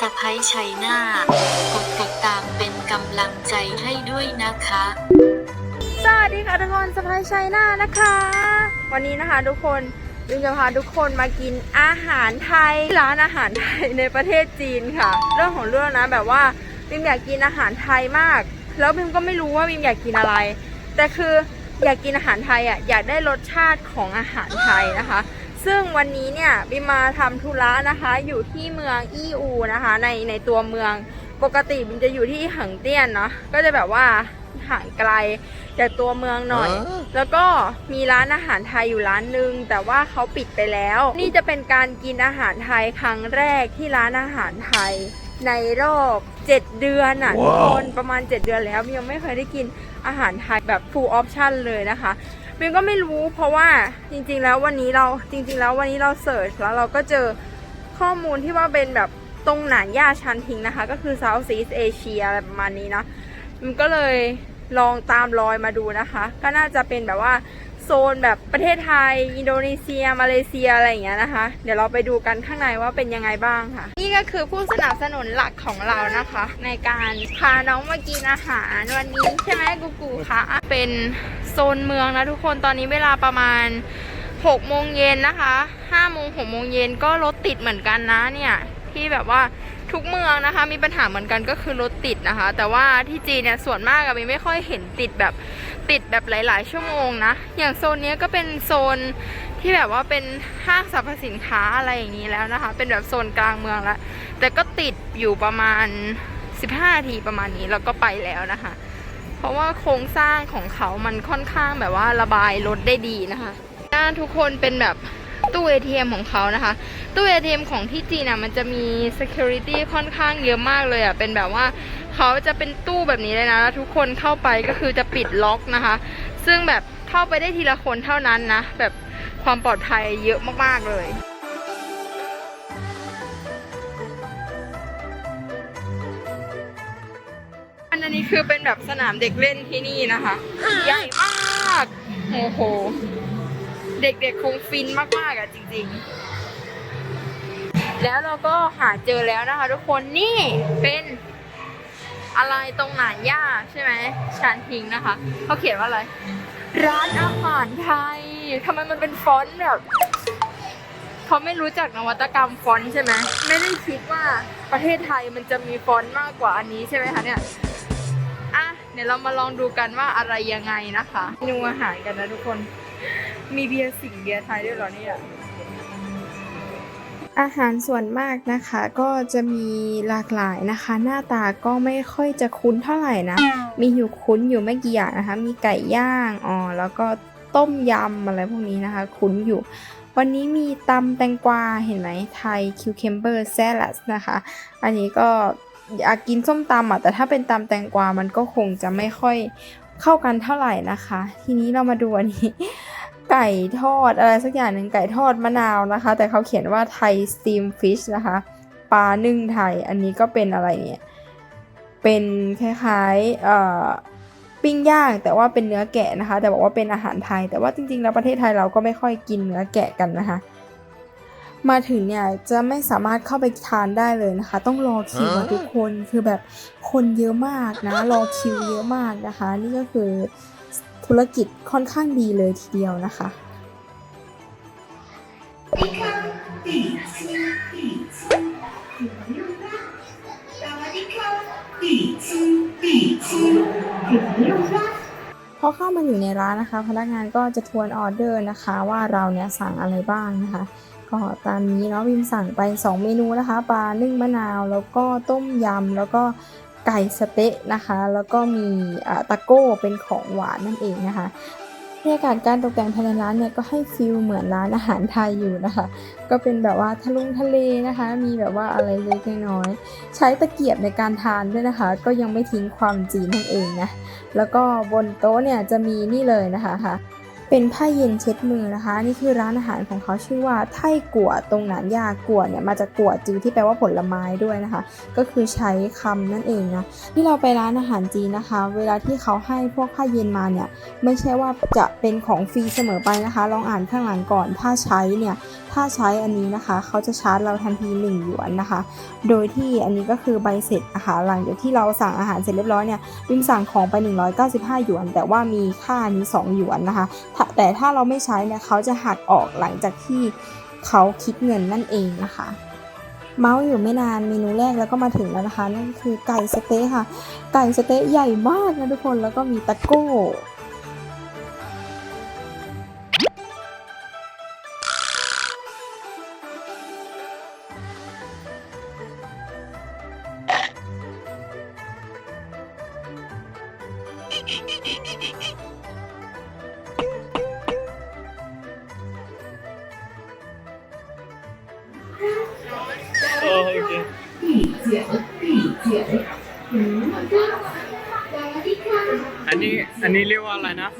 สะพ้ยชัยนาทกดติดตามเป็นกำลังใจให้ด้วยนะคะ สวัสดีค่ะทุกคนสไปชัยนานะคะ วันนี้นะคะทุกคนวิมจะพาทุกคนมากินอาหารไทยร้านอาหารไทยในประเทศจีนค่ะ เรื่องของเรื่องนะแบบว่าวิมอยากกินอาหารไทยมาก แล้ววิมก็ไม่รู้ว่าวิมอยากกินอะไร แต่คืออยากกินอาหารไทยอะอยากได้รสชาติของอาหารไทยนะคะ ซึ่งวันนี้เนี่ยวิมมาทำธุระนะคะ อยู่ที่เมืองอี้อูนะคะ ในในตัวเมืองปกติวิมจะอยู่ที่หังเตี้ยนเนาะก็จะแบบว่าห่างไกลจากตัวเมืองหน่อย แล้วก็มีร้านอาหารไทยอยู่ร้านหนึ่งแต่ว่าเขาปิดไปแล้ว นี่จะเป็นการกินอาหารไทยครั้งแรกที่ร้านอาหารไทยในรอบ7เดือนอะทุกคนประมาณ 7 เดือนแล้วยังไม่เคยได้กินอาหารไทยแบบ full option เลยนะคะ บิมก็ไม่รู้เพราะว่าจริง ๆ แล้ววันนี้เราจริง ๆ แล้ววันนี้เราเสิร์ชแล้วเราก็เจอข้อมูลที่ว่าเป็นแบบตรงหนานย่าชันทิงนะคะ ก็คือ South East Asia อะไรประมาณนี้นะมันก็เลยลองตามรอยมาดูนะคะ ก็น่าจะเป็นแบบว่าโซนแบบประเทศไทย อินโดนีเซีย มาเลเซียอะไรอย่างเงี้ยนะคะ เดี๋ยวเราไปดูกันข้างในว่าเป็นยังไงบ้างค่ะ ก็คือผู้สนับสนุนหลักของเรานะคะ ในการพาน้องมากินอาหารวันนี้ใช่ไหมกูกูคะเป็นโซนเมืองนะทุกคนตอนนี้เวลาประมาณ6โมงเย็นนะคะ5โมง6โมงเย็นก็รถติดเหมือนกันนะเนี่ยที่แบบว่าทุกเมืองนะคะมีปัญหาเหมือนกันก็คือรถติดนะคะ แต่ว่าที่จีนเนี่ยส่วนมากอะมีไม่ค่อยเห็นติดแบบติดแบบหลาย ๆ ชั่วโมงนะ อย่างโซนนี้ก็เป็นโซน ที่แบบว่าเป็นห้างสรรพสินค้าอะไรอย่างนี้แล้วนะคะ เป็นแบบโซนกลางเมืองแล้ว แต่ก็ติดอยู่ประมาณ 15นาทีประมาณนี้แล้วก็ไปแล้วนะคะ เพราะว่าโครงสร้างของเขามันค่อนข้างแบบว่าระบายรถได้ดีนะคะด้าทุกคนเป็นแบบตู้ ATM ของเขานะคะ ตู้ ATM ของที่จีนอะมันจะมี security ค่อนข้างเยอะมากเลยอะ เป็นแบบว่าเขาจะเป็นตู้แบบนี้เลยนะ แล้วทุกคนเข้าไปก็คือจะปิดล็อกนะคะ ซึ่งแบบเข้าไปได้ทีละคนเท่านั้นนะ แบบ ความปลอดภัยเยอะมากๆเลยอันนี้คือเป็นแบบสนามเด็กเล่นที่นี่นะคะ ใหญ่มากโอ้โห เด็กๆคงฟินมากๆอะจริงๆ แล้วเราก็หาเจอแล้วนะคะ ทุกคนนี่เป็นอะไรตรงหนานย่าใช่ไหมชานทิงนะคะ เขาเขียนว่าอะไร ร้านอาหารไทย ทำไมมันเป็นฟอนต์แบบเขาไม่รู้จักนวัตกรรมฟอนต์ใช่ไหมไม่ได้คิดว่าประเทศไทยมันจะมีฟอนต์มากกว่าอันนี้ใช่ไหมคะเนี่ยอะเดี๋ยวเรามาลองดูกันว่าอะไรยังไงนะคะเมนูอาหารกันนะทุกคนมีเบียร์สิงเบียร์ไทยด้วยเหรอเนี่ยอาหารส่วนมากนะคะก็จะมีหลากหลายนะคะ หน้าตาก็ไม่ค่อยจะคุ้นเท่าไหร่นะ มีอยู่คุ้นอยู่ไม่กี่อย่างนะคะ มีไก่ย่างอ๋อแล้วก็ ต้มยำอะไรพวกนี้นะคะ คุ้นอยู่ วันนี้มีตำแตงกวาเห็นไหมไทยคิวเคมเบอร์แซลัดนะคะ อันนี้ก็อยากกินส้มตำอะแต่ถ้าเป็นตำแตงกวามันก็คงจะไม่ค่อยเข้ากันเท่าไหร่นะคะ ทีนี้เรามาดูอันนี้ ไก่ทอดอะไรสักอย่างหนึ่งไก่ทอดมะนาวนะคะ แต่เขาเขียนว่าไทยสตีมฟิชนะคะปลานึ่งไทย อันนี้ก็เป็นอะไรเนี่ย เป็นคล้ายๆเอ่อ ปิ้งย่างแต่ว่าเป็นเนื้อแกะนะคะ แต่บอกว่าเป็นอาหารไทย แต่ว่าจริงๆแล้วประเทศไทยเราก็ไม่ค่อยกินเนื้อแกะกันนะคะ มาถึงเนี่ยจะไม่สามารถเข้าไปทานได้เลยนะคะ ต้องรอคิวทุกคนคือแบบคนเยอะมากนะ รอคิวเยอะมากนะคะ นี่ก็คือธุรกิจค่อนข้างดีเลยทีเดียวนะคะ第 พอเข้ามาอยู่ในร้านนะคะ พนักงานก็จะทวนออเดอร์นะคะว่าเราเนี่ยสั่งอะไรบ้างนะคะก็ตามนี้เนาะวิมสั่งไป 2 เมนูนะคะปลานึ่งมะนาวแล้วก็ต้มยำแล้วก็ไก่สเต๊ะนะคะ แล้วก็มีตะโก้เป็นของหวานนั่นเองนะคะ บรรยากาศการตกแต่งภายในร้านเนี่ยก็ให้ฟิลเหมือนร้านอาหารไทยอยู่นะคะ ก็เป็นแบบว่าทะลุงทะเลนะคะ มีแบบว่าอะไรเล็กน้อย ใช้ตะเกียบในการทานด้วยนะคะ ก็ยังไม่ทิ้งความจีนนั่นเองนะ แล้วก็บนโต๊ะเนี่ยจะมีนี่เลยนะคะค่ะ เป็นผ้าเย็นเช็ดมือนะคะนี่คือร้านอาหารของเขาชื่อว่าไท่กัวตรงหนานยากัวเนี่ยมาจากกัวจือที่แปลว่าผลไม้ด้วยนะคะ ก็คือใช้คำนั่นเองนะที่เราไปร้านอาหารจีนนะคะ เวลาที่เขาให้พวกผ้าเย็นมาเนี่ยไม่ใช่ว่าจะเป็นของฟรีเสมอไปนะคะ ลองอ่านข้างหลังก่อน ถ้าใช้เนี่ย ถ้าใช้อันนี้นะคะ เขาจะชาร์จเราทันที1หยวนนะคะ โดยที่อันนี้ก็คือใบเสร็จอาหารหลังจากที่เราสั่งอาหารเสร็จเรียบร้อยเนี่ยบิมสั่งของไป 195 หยวน แต่ว่ามีค่านี้ 2 หยวนนะคะ แต่ถ้าเราไม่ใช้เนี่ยเขาจะหักออกหลังจากที่เขาคิดเงินนั่นเองนะคะเมาส์อยู่ไม่นานเมนูแรกแล้วก็มาถึงแล้วนะคะ นั่นคือไก่สเต๊ะค่ะ ไก่สเต๊ะใหญ่มากนะทุกคนแล้วก็มีตะโก้ นนี้อันนี้เรียกว่าอะไรนะ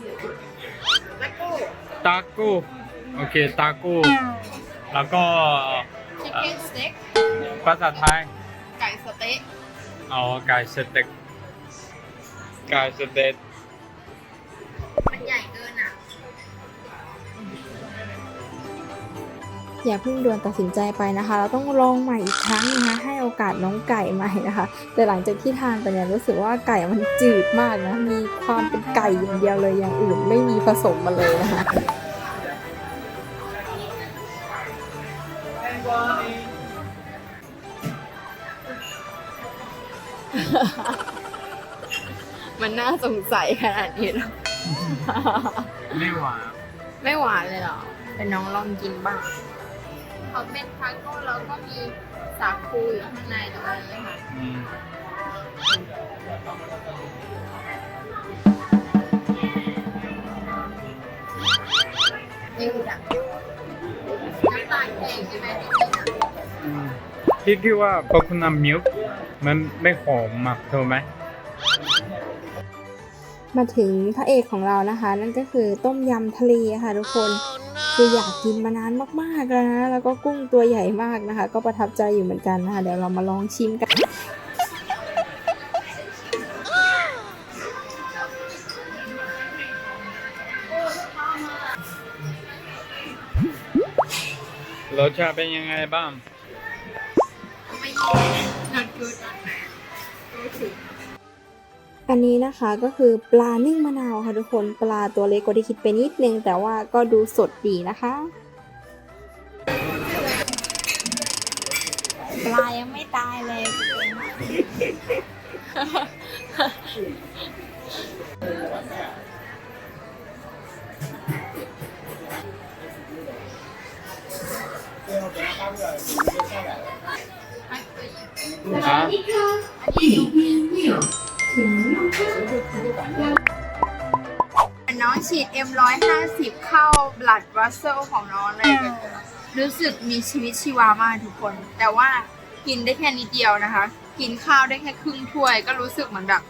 ตาโก้โอเคตาโก้แล้วก็ชิคเก้นสเต็กภาษาไทยไก่สเต๊ะเอาไก่สเต็กไก่สเต็ก อย่าเพิ่งด่วนตัดสินใจไปนะคะ เราต้องลองใหม่อีกครั้งนะคะให้โอกาสน้องไก่ใหม่นะคะ แต่หลังจากที่ทานไปเนี่ยรู้สึกว่าไก่มันจืดมากนะมีความเป็นไก่อย่างเดียวเลยอย่างอื่นไม่มีผสมมาเลยนะคะมันน่าสงสัยขนาดนี้หรอไม่หวาน ไม่หวานเลยเหรอเป็นน้องลองกินบ้าง เขาเป็นทาโก้แล้วก็มีสาคูอยู่ข้างในตรงนี้ค่ะอืมยืดอะน้ำตาลแพงใช่ไหมที่นี่อะอืมพี่คิดว่าโคคุนัมมิลค์มันไม่หอมมากถูกไหมมาถึงพระเอกของเรานะคะ นั่นก็คือต้มยำทะเลค่ะทุกคน คืออยากกินมานานมากๆแล้วนะ แล้วก็กุ้งตัวใหญ่มากนะคะ ก็ประทับใจอยู่เหมือนกันนะคะ เดี๋ยวเรามาลองชิมกันรสชาติเป็นยังไงบ้างไม่แย่ not good อันนี้นะคะก็คือปลานึ่งมะนาวค่ะทุกคนปลาตัวเล็กกว่าที่คิดไปนิดนึง แต่ว่าก็ดูสดดีนะคะ ปลายังไม่ตายเลยส น้องฉีด M150 เข้า blood vessel ของน้องเลยแบบรู้สึกมีชีวิตชีวามากทุกคน แต่ว่ากินได้แค่นิดเดียวนะคะ กินข้าวได้แค่ครึ่งถ้วย ก็รู้สึกเหมือนแบบ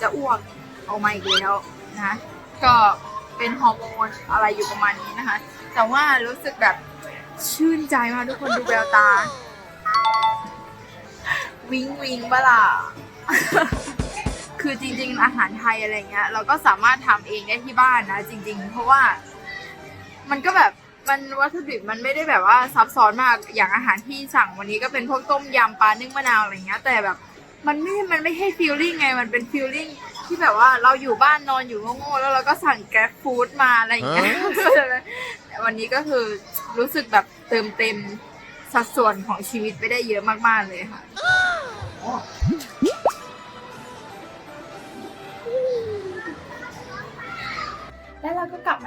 จะอ้วกออกมาอีกแล้วนะคะก็เป็นฮอร์โมนอะไรอยู่ประมาณนี้นะคะ แต่ว่ารู้สึกแบบชื่นใจมากทุกคนดูแววตา วิงวิงบ้าล่ะ คือจริง ๆ อาหารไทยอะไรเงี้ย เราก็สามารถทำเองได้ที่บ้านนะ จริง ๆ เพราะว่า มันก็แบบมันวัตถุดิบมันไม่ได้แบบว่าซับซ้อนมากอย่างอาหารที่สั่งวันนี้ก็เป็นพวกต้มยำปลานึ่งมะนาวอะไรเงี้ย แต่แบบ มันไม่มันไม่ให้ฟีลลิ่งไงมันเป็นฟีลลิ่งที่แบบว่าเราอยู่บ้านนอนอยู่โง่ๆแล้วเราก็สั่งแกร็บฟู้ดมาอะไรอย่างเงี้ยแต่วันนี้ก็คือรู้สึกแบบเติมเต็มสัดส่วนของชีวิตไปได้เยอะมากๆเลยค่ะ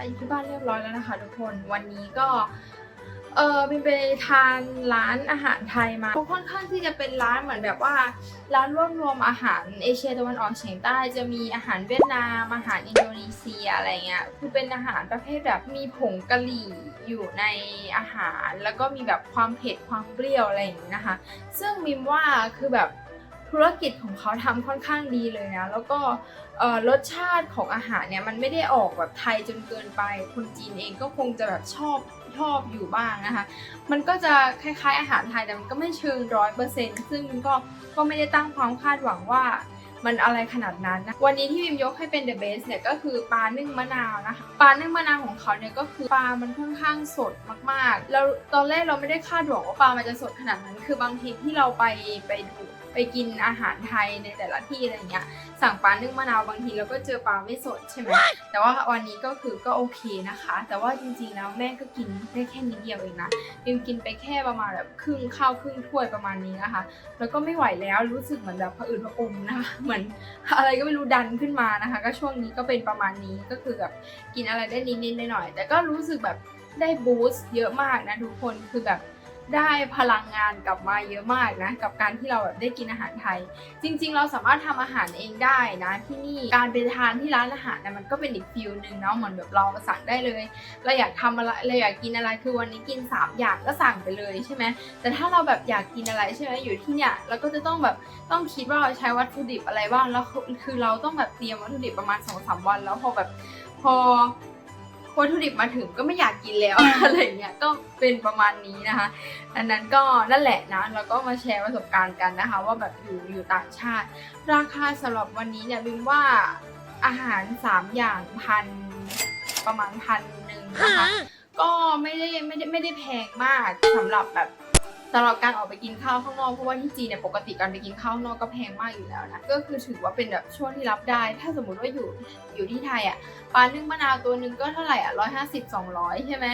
าอยู่ที่บ้านเรียบร้อยแล้วนะคะทุกคนวันนี้ก็เออบินไปทานร้านอาหารไทยมาค่อนข้างที่จะเป็นร้านเหมือนแบบว่า ร้านรวบรวมอาหารเอเชียตะวันออกเฉียงใต้จะมีอาหารเวียดนามอาหารอินโดนีเซียอะไรเงี้ยคือเป็นอาหารประเภทแบบมีผงกะหรี่อยู่ในอาหาร แล้วก็มีแบบความเผ็ดความเปรี้ยวอะไรอย่างนี้นะคะ ซึ่งมิมว่าคือแบบ ธุรกิจของเขาทำค่อนข้างดีเลยนะ แล้วก็รสชาติของอาหารเนี่ยมันไม่ได้ออกแบบไทยจนเกินไป คนจีนเองก็คงจะแบบชอบชอบอยู่บ้างนะคะ มันก็จะคล้ายๆอาหารไทยแต่มันก็ไม่เชิงร้อยเปอร์เซ็นต์ซึ่งก็ก็ไม่ได้ตั้งความคาดหวังว่ามันอะไรขนาดนั้นนะวันนี้ที่วิมยกให้เป็น the best เนี่ยก็คือปลานึ่งมะนาวนะคะปลานึ่งมะนาวของเขาเนี่ยก็คือปลามันค่อนข้างสดมากๆ แล้วตอนแรกเราไม่ได้คาดหวังว่าปลามันจะสดขนาดนั้น คือบางทีที่เราไปไปดู ไปกินอาหารไทยในแต่ละที่อะไรเงี้ยสั่งปลานึ่งมะนาวบางทีเราก็เจอปลาไม่สดใช่ไหมแต่ว่าวันนี้ก็คือก็โอเคนะคะ แต่ว่าจริงๆแล้วแม่ก็กินได้แค่นิดเดียวเองนะยิมกินไปแค่ประมาณแบบครึ่งข้าวครึ่งถ้วยประมาณนี้นะคะ แล้วก็ไม่ไหวแล้วรู้สึกเหมือนแบบผะอืดผะอมนะคะเหมือนอะไรก็ไม่รู้ดันขึ้นมานะคะ ก็ช่วงนี้ก็เป็นประมาณนี้ก็คือแบบกินอะไรได้นิดๆหน่อยๆแต่ก็รู้สึกแบบได้บูสต์เยอะมากนะทุกคนคือแบบ ได้พลังงานกลับมาเยอะมากนะ กับการที่เราแบบได้กินอาหารไทย จริง ๆ เราสามารถทำอาหารเองได้นะที่นี่การไปทานที่ร้านอาหารเนี่ยมันก็เป็นอีกฟิลหนึ่งเนาะเหมือนแบบเราสั่งได้เลย เราอยากทำอะไรเราอยากกินอะไรคือวันนี้กิน 3 อย่างก็สั่งไปเลยใช่ไหมแต่ถ้าเราแบบอยากกินอะไรใช่ไหมอยู่ที่เนี่ยเราก็จะต้องแบบต้องคิดว่าเราใช้วัตถุดิบอะไรบ้างแล้วคือคือเราต้องแบบเตรียมวัตถุดิบประมาณ2อสวันแล้วพอแบบพอ วัตถุดิบมาถึงก็ไม่อยากกินแล้วอะไรเงี้ยก็เป็นประมาณนี้นะคะอันนั้นก็นั่นแหละนะแล้วก็มาแชร์ประสบการณ์กันนะคะ ว่าแบบอยู่อยู่ต่างชาติ ราคาสำหรับวันนี้เนี่ยบิมว่าอาหาร 3 อย่างพันประมาณพันหนึ่งนะคะก็ไม่ได้ไม่ได้ไม่ได้แพงมากสำหรับแบบ สำหรับการออกไปกินข้าวข้างนอกเพราะว่าที่จีนเนี่ยปกติการไปกินข้าวข้างนอกก็แพงมากอยู่แล้วนะก็คือถือว่าเป็นแบบช่วงที่รับได้ ถ้าสมมุติว่าอยู่อยู่ที่ไทยอะปลานึ่งมะนาวตัวหนึ่งก็เท่าไหร่อะร้อยห้าสิบสองร้อยใช่ไหม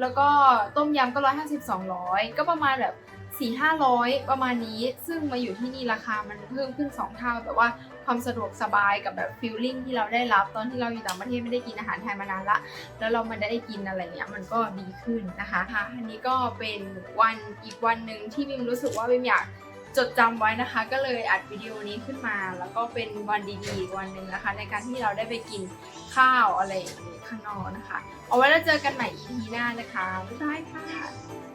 แล้วก็ต้มยำก็ร้อยห้าสิบสองร้อยก็ประมาณแบบสี่ห้าร้อยประมาณนี้ ซึ่งมาอยู่ที่นี่ราคามันเพิ่มขึ้นสองเท่าแต่ว่า ความสะดวกสบายกับแบบฟิลลิ่งที่เราได้รับ ตอนที่เราอยู่ต่างประเทศไม่ได้กินอาหารไทยมานานละ แล้วเรามาได้กินอะไรเงี้ยมันก็ดีขึ้นนะคะค่ะอันนี้ก็เป็นวันอีกวันหนึ่งที่บิมรู้สึกว่าบิมอยากจดจำไว้นะคะ ก็เลยอัดวิดีโอนี้ขึ้นมา แล้วก็เป็นวันดีๆอีกวันหนึ่งนะคะ ในการที่เราได้ไปกินข้าวอะไรอย่างนี้ข้างนอกนะคะ เอาไว้แล้วเจอกันใหม่ EP หน้านะคะบ๊ายบายค่ะ